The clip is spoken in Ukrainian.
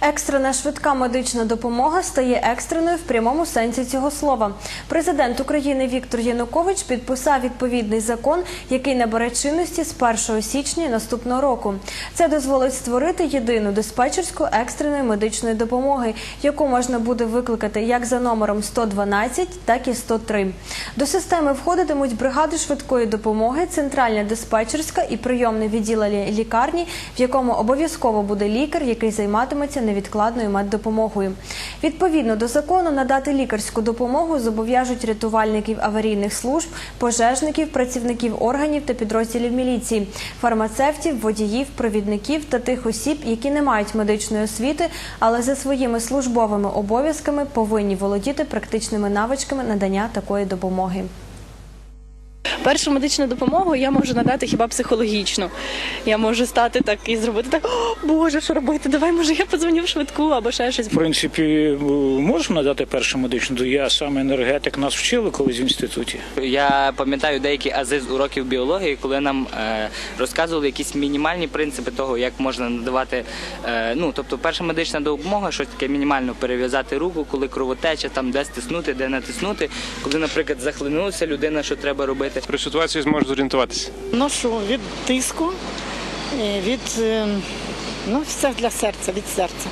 Екстрена швидка медична допомога стає екстреною в прямому сенсі цього слова. Президент України Віктор Янукович підписав відповідний закон, який набере чинності з 1 січня наступного року. Це дозволить створити єдину диспетчерську екстреної медичної допомоги, яку можна буде викликати як за номером 112, так і 103. До системи входитимуть бригади швидкої допомоги, центральна диспетчерська і прийомне відділення лікарні, в якому обов'язково буде лікар, який займатиметься невідкладною меддопомогою. Відповідно до закону, надати лікарську допомогу зобов'яжуть рятувальників аварійних служб, пожежників, працівників органів та підрозділів міліції, фармацевтів, водіїв, провідників та тих осіб, які не мають медичної освіти, але за своїми службовими обов'язками повинні володіти практичними навичками надання такої допомоги. Першу медичну допомогу я можу надати хіба психологічну. Я можу стати так і зробити так, о Боже, що робити? Давай, може, я подзвоню в швидку або ще щось. В принципі, можемо надати першу медичну. Я сам енергетик, нас вчили колись в інституті. Я пам'ятаю деякі ази з уроків біології, коли нам е, розказували якісь мінімальні принципи того, як можна надавати. Е, ну, тобто, перша медична допомога, щось таке мінімально перев'язати руку, коли кровотеча, там де стиснути, де натиснути. Коли, наприклад, захлинулася людина, що треба робити. При ситуацію зможеш зорієнтуватися. Ношу від тиску, е, від е, ну, все для серця, від серця.